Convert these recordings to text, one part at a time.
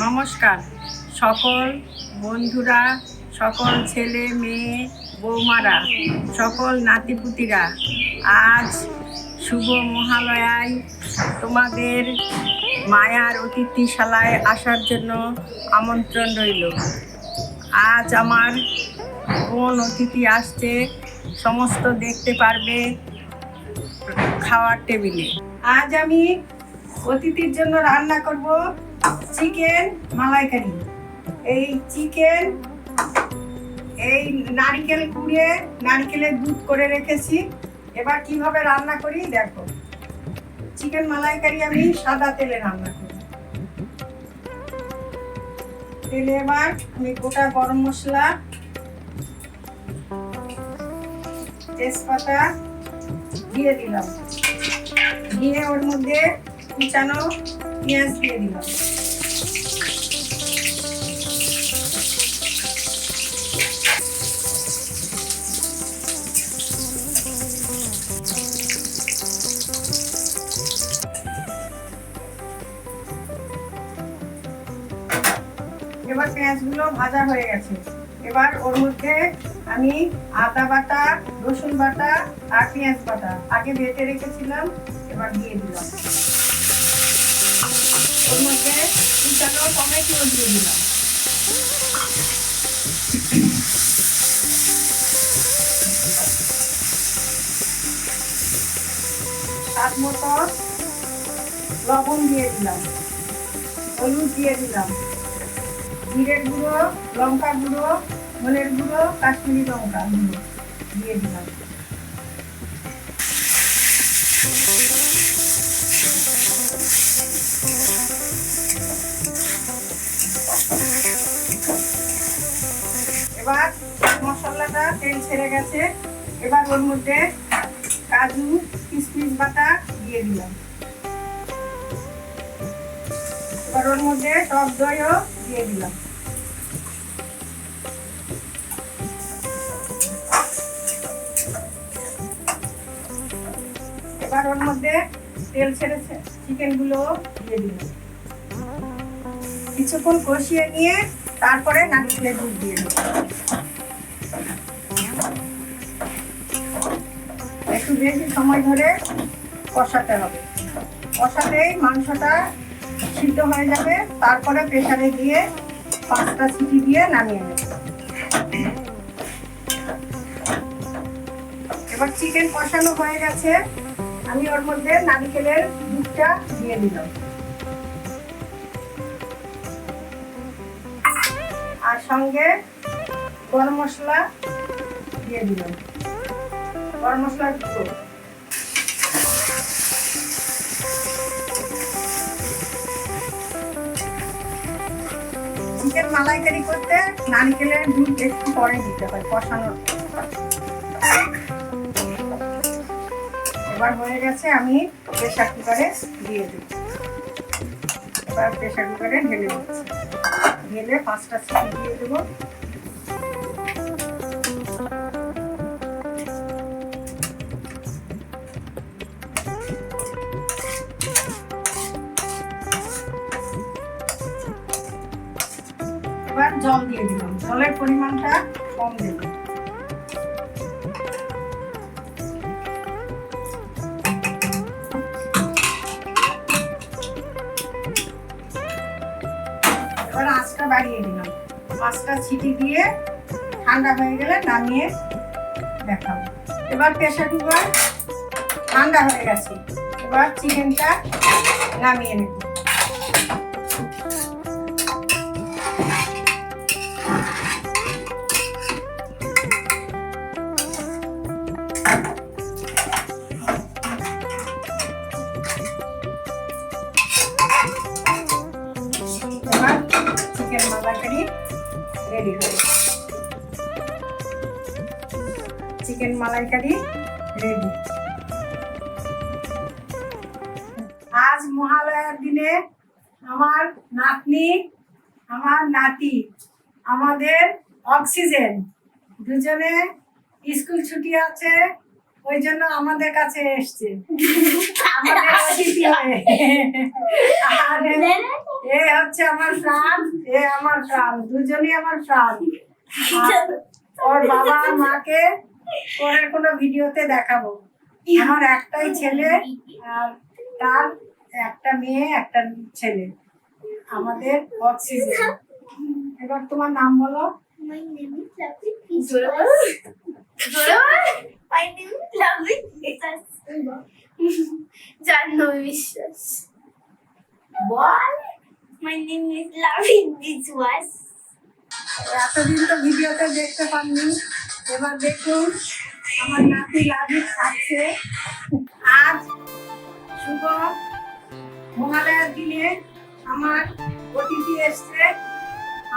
নমস্কার। সকল বন্ধুরা, সকল ছেলে, মেয়ে, বৌমারা, সকল নাতিপুতিরা, আজ শুভ মহালয়ায় তোমাদের মায়ার অতিথিশালায় আসার জন্য আমন্ত্রণ রইল। আজ আমার কোন অতিথি আসছে, সমস্ত দেখতে পারবে খাওয়ার টেবিলে। আজ আমি অতিথির জন্য রান্না করব চিকেন মালাইকারি। এই চিকেন, এই নারকেল কুড়িয়ে নারকেলের দুধ করে রেখেছি। এবার কীভাবে রান্না করি দেখো। চিকেন মালাইকারি আমি সাদা তেলে রান্না করি। তেলে এবার আমি গোটা গরম মশলা, তেজপাতা দিয়ে দিলাম। দিয়ে ওর মধ্যে কুচানো পেঁয়াজ দিয়ে দিলাম। এবার পেঁয়াজগুলো ভাজা হয়ে গেছে। এবার ওর মধ্যে আমি আদা বাটা, রসুন বাটা আর পেঁয়াজ বাটা। আগে বেটে রেখেছিলাম, এবার দিয়ে দিলাম। ওর মধ্যে কুচানো টমেটো দিয়ে দিলাম। স্বাদ মতো লবণ দিয়ে দিলাম। হলুদ দিয়ে দিলাম। জিরের গুঁড়ো লঙ্কা গুঁড়ো ধনের গুঁড়ো, কাশ্মীরি লঙ্কা গুঁড়ো দিয়ে দিলাম। এবার মশলাটা তেল ছেড়ে গেছে। এবার ওর মধ্যে কাজু কিশমিশ বাটা দিয়ে দিলাম। এবার মধ্যে টক দইও দিয়ে দিলাম। এবার ওর মধ্যে তেল ছেড়েছে চিকেনগুলো দিয়ে দিলাম। কিছুক্ষণ কষিয়ে নিয়ে তারপরে নারকেলের দুধ দিয়ে দিলাম। একটু বেশি সময় ধরে কষাতে হবে। কষাতেই মাংসটা সিদ্ধ হয়ে যাবে, তারপরে প্রেশারে দিয়ে পাঁচটা সিটি দিয়ে নামিয়ে নেব। এবার চিকেন কষানো হয়ে গেছে। আমি ওর মধ্যে নারিকেলের দুধটা দিয়ে দিলাম। আর সঙ্গে গরম মশলা দিয়ে দিলাম। গরম মশলার গুঁড়ো চিকেন মালাইকারি করতে নারকেলের দুধ একটু পরে দিতে হয় কষানোর এবার হয়ে গেছে আমি প্রেশার কুকারে দিয়ে দিই এবার প্রেশার কুকারে ঢেলে দিচ্ছি। ঢেলে পাঁচটা সিটি দিয়ে দেবো। এবার জল দিয়ে দিলাম। জলের পরিমাণটা কম দেব। এবার আঁচটা বাড়িয়ে দিলাম। পাঁচটা ছিটি দিয়ে ঠান্ডা হয়ে গেলে নামিয়ে দেখাবো। এবার প্রেশার কুকার ঠান্ডা হয়ে গেছে। এবার চিকেনটা নামিয়ে নেব। চিকেন মালাকারি রেডি হয়ে চিকেন মালাইকারি রেডি আজ মহালয়ার দিনে আমার নাতনি আমার নাতি আমাদের অক্সিজেন দুজনে স্কুল ছুটি আছে ওই জন্য আমাদের কাছে এসছে। আমাদের অতিথি হয়ে। আর এ হচ্ছে আমার প্রাণ এ আমার প্রাণ দুজনই আমার প্রাণ। ওর বাবা মাকে পরের কোনো ভিডিওতে দেখাবো। আমার একটাই ছেলে আর তার একটা মেয়ে একটা ছেলে। আমাদের অক্সিজেন এবার তোমার নাম বলো। Is Lavit Vishwas. My name is Lavit Vishwas. এতদিন তো ভিডিওতে দেখতে পাননি এবার দেখুন আমার নাতি লাভিক খাচ্ছে। আজ শুভ মহালয়ার দিনে আমার অতিথি এসছে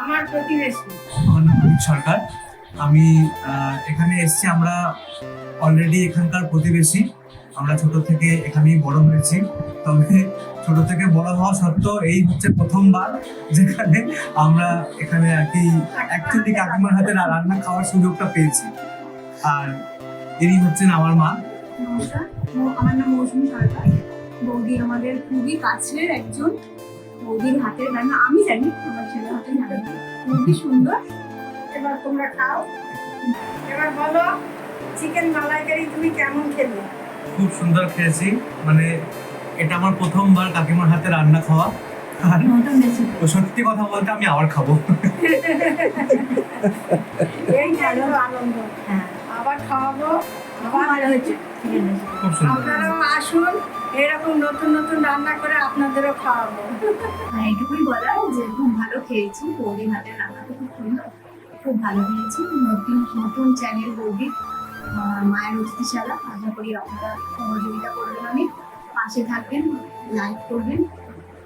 আমার প্রতিবেশী। আমার নাম সরকার। আমি এখানে এসেছি আমরা অলরেডি এখানকার প্রতিবেশী। আমরা ছোট থেকে এখানেই বড় হয়েছি। তবে ছোট থেকে বড় হওয়া সত্ত্বেও এই হচ্ছে প্রথমবার যেখানে আমরা এখানে আর কি অ্যাকচুয়ালি কাকিমার হাতে রান্না খাওয়ার সুযোগটা পেয়েছি। আর ইনি হচ্ছেন আমার মা। আমার নাম মৌসুমী সরকার। বৌদি আমাদের খুবই কাছের একজন। বৌদির হাতের রান্না, আমি জানি আমার ছেলের হাতের রান্না। খুবই সুন্দর। এবার তোমরা খাও। এবার বলো, চিকেন মালাইকারি তুমি কেমন খেলে? খুব সুন্দর খেয়েছি। মানে এটা আমার প্রথমবার কাকিমার হাতে রান্না খাওয়া। আর সত্যি কথা বলতে আমি আবার খাব। হ্যাঁ। আবার খাওয়াবো। আপনারাও আসুন এরকম নতুন নতুন রান্না করে আপনাদেরও খাওয়াবো। হ্যাঁ এইটুকুই বলার যে খুব ভালো খেয়েছি। বৌদির হাতের রান্নাটা খুব সুন্দর। খুব ভালো খেয়েছি নতুন নতুন চ্যানেল আহ, মায়ের অতিথিশালা। আশা করি আপনারা সহযোগিতা করবেন অনেক। পাশে থাকবেন লাইক করবেন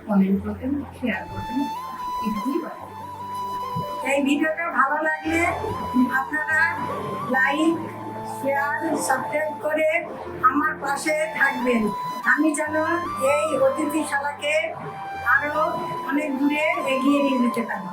কমেন্ট করবেন শেয়ার করবেন। এটুকুই এই ভিডিওটা ভালো লাগলে আপনারা লাইক শেয়ার সাবস্ক্রাইব করে আমার পাশে থাকবেন। আমি যেন এই অতিথিশালাকে আরও অনেক দূরে এগিয়ে নিয়ে যেতে পারি।